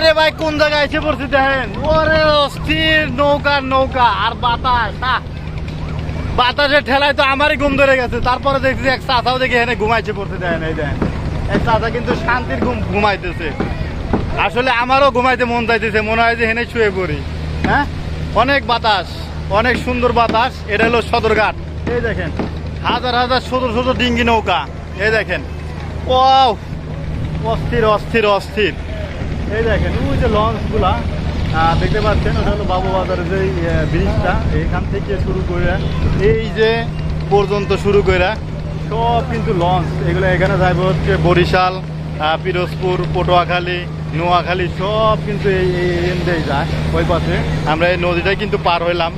আরে ভাই, কোন জায়গায় এসে পড়ছি দেখেন? ওরে অস্থির নৌকা নৌকা, আর বাতাস, আহ! বাতাসের ঠেলায় তো আমারই ঘুম ধরে গেছে। তারপরে দেখছি এক চাচাও দেখি এখানে ঘুমাইছে পড়তে দেখেন, এই দেখেন। এক চাচা কিন্তু শান্তির ঘুম ঘুমাইতেছে। আসলে আমারও ঘুমাইতে মন চাইতেছে মনে হয় যে হেনে শুয়ে পড়ি হ্যাঁ? অনেক বাতাস, অনেক সুন্দর বাতাস, এটা হলো সদরঘাট। এই দেখেন, হাজার হাজার ছোট ছোট ডিঙ্গি নৌকা, এই দেখেন। ও অস্থির অস্থির অস্থির। এই দেখেন, ওই যে লঞ্চগুলা দেখতে পাচ্ছেন, ওটা হলো বাবু বাজারের যে ব্রিজটা, এখান থেকে শুরু করে এই যে পর্যন্ত শুরু করে সব কিন্তু লঞ্চ। এগুলো এখানে যাইব হচ্ছে বরিশাল পিরোজপুর, পটুয়াখালী, নোয়াখালী, সব কিন্তু এই এই যায় ওই পাশে আমরা এই নদীটাই কিন্তু পার হইলাম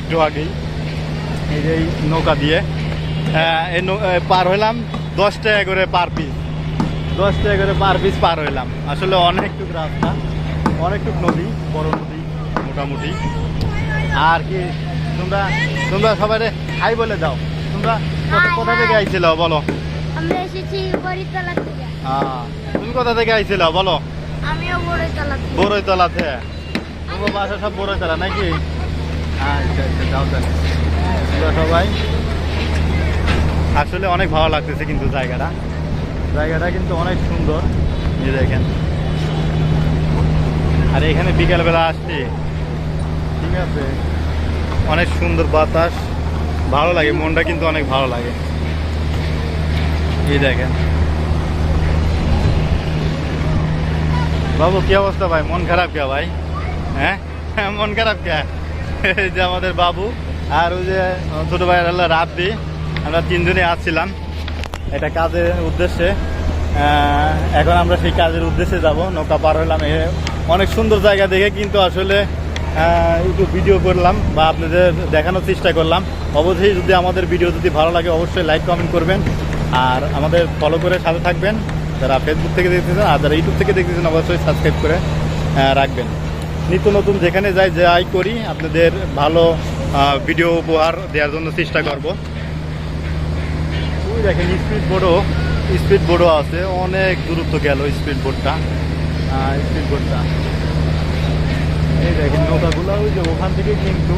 একটু আগেই। এই যে নৌকা দিয়ে পার হইলাম দশ টাকা করে পার পিস দশ টাকা করে পার পিস পার হইলাম। আসলে অনেকটুক রাস্তা অনেকটুক নদী বড় নদী মোটামুটি। আর কি তোমরা তোমরা সবাই হাই বলে দাও। তোমরা কোথা- থেকে. আইছিল বলো? আমরা এসেছি বড়িতলা থেকে। আহ, তুমি কোথা থেকে আইছিল বলো? আমিও বড়িতলা থেকে। বড়ইতলাতে তোমার বাসা সব বড়ইতলা নাকি? আচ্ছা আচ্ছা যাও তাহলে। তোমরা সবাই। আসলে অনেক ভালো লাগতেছে কিন্তু জায়গাটা। জায়গাটা কিন্তু অনেক সুন্দর, এই দেখেন। আর এখানে বিকালবেলা আসছি। ঠিক আছে? অনেক সুন্দর বাতাস, ভালো লাগে, মনটা কিন্তু অনেক ভালো লাগে। এই দেখেন। বাবু, কি অবস্থা ভাই? মন খারাপ কে ভাই? হ্যাঁ? মন খারাপ কে? যে আমাদের বাবু আর ওই যে ছোট ভাই হলো রাব্বি। আমরা তিনজনে আসছিলাম। এটা কাজের উদ্দেশ্যে। এখন আমরা সেই কাজের উদ্দেশ্যে যাব। নৌকা পার হলাম এ অনেক সুন্দর জায়গা দেখে কিন্তু আসলে একটু ভিডিও করলাম বা আপনাদের দেখানোর চেষ্টা করলাম। অবশ্যই যদি আমাদের ভিডিও যদি ভালো লাগে, অবশ্যই লাইক, কমেন্ট করবেন। আর আমাদের ফলো করে সাথে থাকবেন। যারা ফেসবুক থেকে দেখতেছেন আর যারা ইউটিউব থেকে দেখতেছেন, অবশ্যই সাবস্ক্রাইব করে রাখবেন। নিত্য নতুন যেখানে যাই যাই করি, আপনাদের ভালো ভিডিও উপহার দেওয়ার জন্য চেষ্টা করব। দেখেন স্পিড বোর্ডও স্পিড বোর্ডও আছে। অনেক দূরত্ব গেল স্পিড বোর্ডটা স্পিড বোর্ডটা এই দেখেন নৌকাগুলো ওই যে ওখান থেকে কিন্তু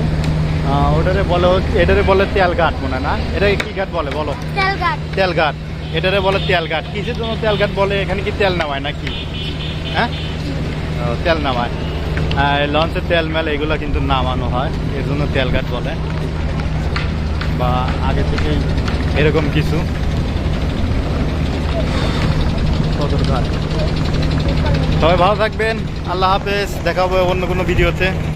ওটারে বলে এটারে বলে তেল ঘাট মনে না? এটাকে কি ঘাট বলে বলো? তেলঘাট। তেল ঘাট এটারে বলে তেল ঘাট কিসের জন্য তেল ঘাট বলে? এখানে কি তেল নামায় নাকি? হ্যাঁ? তেল নামায়। আর লঞ্চে তেল মেল এগুলো কিন্তু নামানো হয়। এর জন্য তেল ঘাট বলে। বা আগে থেকেই এরকম কিছু। সবাই ভালো থাকবেন। আল্লাহ হাফেজ। দেখাবো অন্য কোনো ভিডিওতে।